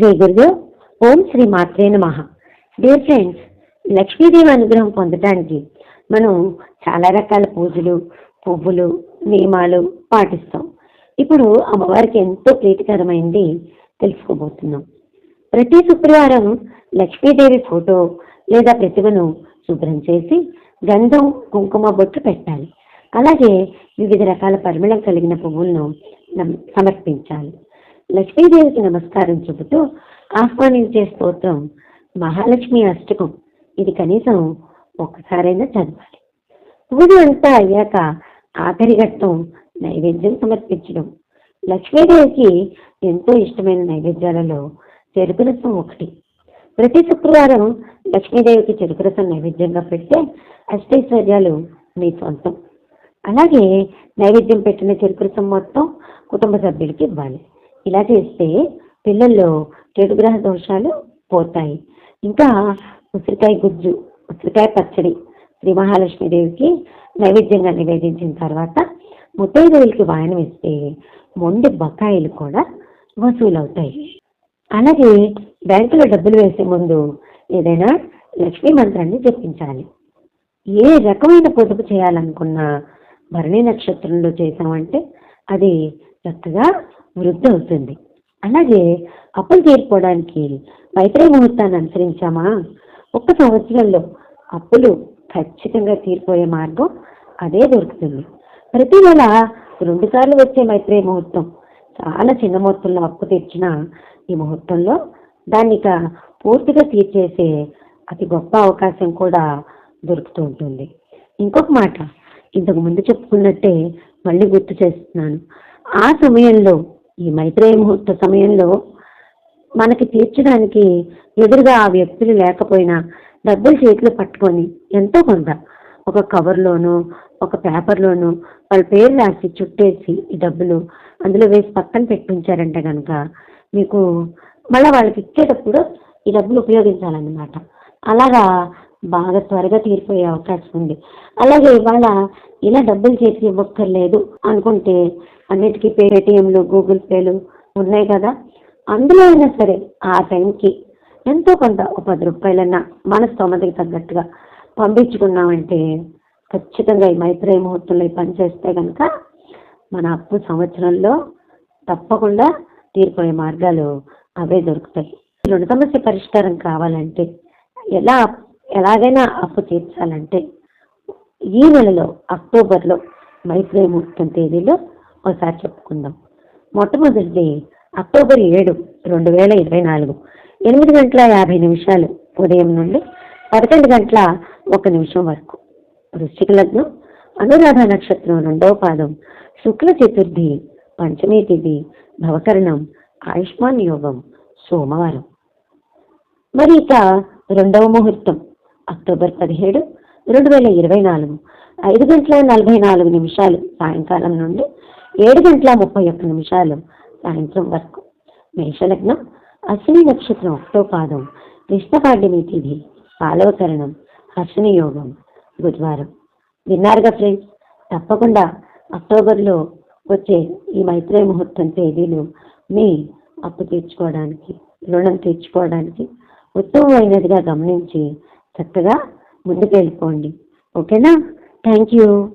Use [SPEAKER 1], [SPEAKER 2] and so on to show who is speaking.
[SPEAKER 1] జై గురుదేవ్ ఓం శ్రీ మాత్రే నమ. Dear friends Lakshmidevi అనుగ్రహం పొందడానికి మనం చాలా రకాల పూజలు పువ్వులు నియమాలు పాటిస్తాం. ఇప్పుడు అమ్మవారికి ఎంతో ప్రీతికరమైంది తెలుసుకోబోతున్నాం. ప్రతి శుక్రవారం లక్ష్మీదేవి ఫోటో లేదా ప్రతిమను శుభ్రం చేసి గంధం కుంకుమ బొట్టు పెట్టాలి. అలాగే వివిధ రకాల పరిమళం కలిగిన పువ్వులను సమర్పించాలి. లక్ష్మీదేవికి నమస్కారం చెబుతూ ఆహ్వానించే స్తోత్రం మహాలక్ష్మి అష్టకం. ఇది కనీసం ఒక్కసారైనా చదవాలి. పూజ అంతా అయ్యాక ఆఖరి ఘట్టం నైవేద్యం సమర్పించడం. లక్ష్మీదేవికి ఎంతో ఇష్టమైన నైవేద్యాలలో చెరుకు రసం ఒకటి. ప్రతి శుక్రవారం లక్ష్మీదేవికి చెరుకు రసం నైవేద్యంగా పెడితే అష్టైశ్వర్యాలు మీ సొంతం అలాగే నైవేద్యం పెట్టిన చెరుకు రసం మొత్తం కుటుంబ సభ్యులకి ఇవ్వాలి. ఇలా చేస్తే పిల్లల్లో చెడు గ్రహ దోషాలు పోతాయి. ఇంకా ఉసిరికాయ గుజ్జు ఉసిరికాయ పచ్చడి శ్రీ మహాలక్ష్మీదేవికి నైవేద్యంగా నివేదించిన తర్వాత ముత్తైదువులకి వాయనం ఇస్తే మొండి బకాయిలు కూడా వసూలవుతాయి. అలాగే బ్యాంకులో డబ్బులు వేసే ముందు ఏదైనా లక్ష్మీ మంత్రాన్ని జపించాలి. ఏ రకమైన పొదుపు చేయాలనుకున్నా భరణి నక్షత్రంలో చేసామంటే అది చక్కగా వృద్ధి అవుతుంది. అలాగే అప్పులు తీర్చుకోవడానికి మైత్రేయ ముహూర్తాన్ని అనుసరించామా? ఒక్క సంవత్సరంలో అప్పులు ఖచ్చితంగా తీరిపోయే మార్గం అదే దొరుకుతుంది. ప్రతి నెల రెండు సార్లు వచ్చే మైత్రేయ ముహూర్తం చాలా చిన్న మొత్తంలో అప్పు తెచ్చిన ఈ ముహూర్తంలో దాన్ని పూర్తిగా తీర్చేసే అతి గొప్ప అవకాశం కూడా దొరుకుతూ ఉంటుంది. ఇంకొక మాట ఇంతకు ముందు చెప్పుకున్నట్టే మళ్ళీ గుర్తు చేస్తున్నాను. ఆ సమయంలో ఈ మైత్రేయ ముహూర్త సమయంలో మనకి తీర్చడానికి ఎదురుగా ఆ వ్యక్తులు లేకపోయినా డబ్బులు చేతిలో పట్టుకొని ఎంతో కొంత ఒక కవర్లోనో ఒక పేపర్లోనో వాళ్ళ పేరు రాసి చుట్టేసి ఈ డబ్బులు అందులో వేసి పక్కన పెట్టి ఉంచారంటే కనుక మీకు మళ్ళీ వాళ్ళకి ఇచ్చేటప్పుడు ఈ డబ్బులు ఉపయోగించాలన్నమాట. అలాగా బాగా త్వరగా తీరిపోయే అవకాశం ఉంది. అలాగే ఇవాళ ఇలా డబ్బులు చేతికి ఇవ్వక్కర్లేదు అనుకుంటే అన్నిటికీ పేటిఎంలు గూగుల్ పేలు ఉన్నాయి కదా? అందులో అయినా సరే ఆ టైంకి ఎంతో కొంత ఒక పది రూపాయలన్నా మన స్తోమతకి తగ్గట్టుగా పంపించుకున్నామంటే ఖచ్చితంగా ఈ మైత్రేయ ముహూర్తంలో పనిచేస్తే కనుక మన అప్పు సంవత్సరంలో తప్పకుండా తీరిపోయే మార్గాలు అవే దొరుకుతాయి. రుణ సమస్య పరిష్కారం కావాలంటే ఎలా ఎలాగైనా అప్పు తీర్చాలంటే ఈ నెలలో అక్టోబర్లో మైత్రేయ ముహూర్తం తేదీలో ఒకసారి చెప్పుకుందాం. మొట్టమొదటిది అక్టోబర్ ఏడు రెండు వేల ఇరవై నాలుగు. ఎనిమిది గంటల యాభై నిమిషాలు ఉదయం నుండి పదకొండు గంటల ఒక నిమిషం వరకు. వృశ్చిక లగ్నం అనురాధ నక్షత్రం రెండవ పాదం శుక్ల చతుర్థి పంచమీ తిథి భవకరణం ఆయుష్మాన్ యోగం సోమవారం. మరి ఇక రెండవ ముహూర్తం అక్టోబర్ పదిహేడు రెండు వేల ఇరవై నాలుగు. ఐదు గంటల నలభై నాలుగు నిమిషాలు సాయంకాలం నుండి ఏడు గంటల ముప్పై ఒక్క నిమిషాలు సాయంత్రం వరకు. మేషలగ్నం అశ్విని నక్షత్రం ఒకటో పాదం. కృష్ణపాడ్యమి తిథి పాలవకరణం హర్షణ యోగం బుధవారం. విన్నారుగా ఫ్రెండ్స్? తప్పకుండా అక్టోబర్లో వచ్చే ఈ మైత్రేయ ముహూర్తం తేదీలు మీ అప్పు తీర్చుకోవడానికి రుణం తీర్చుకోవడానికి ఉత్తమమైనదిగా గమనించి చక్కగా ముందుకు వెళ్ళిపోండి ఓకేనా? Thank you.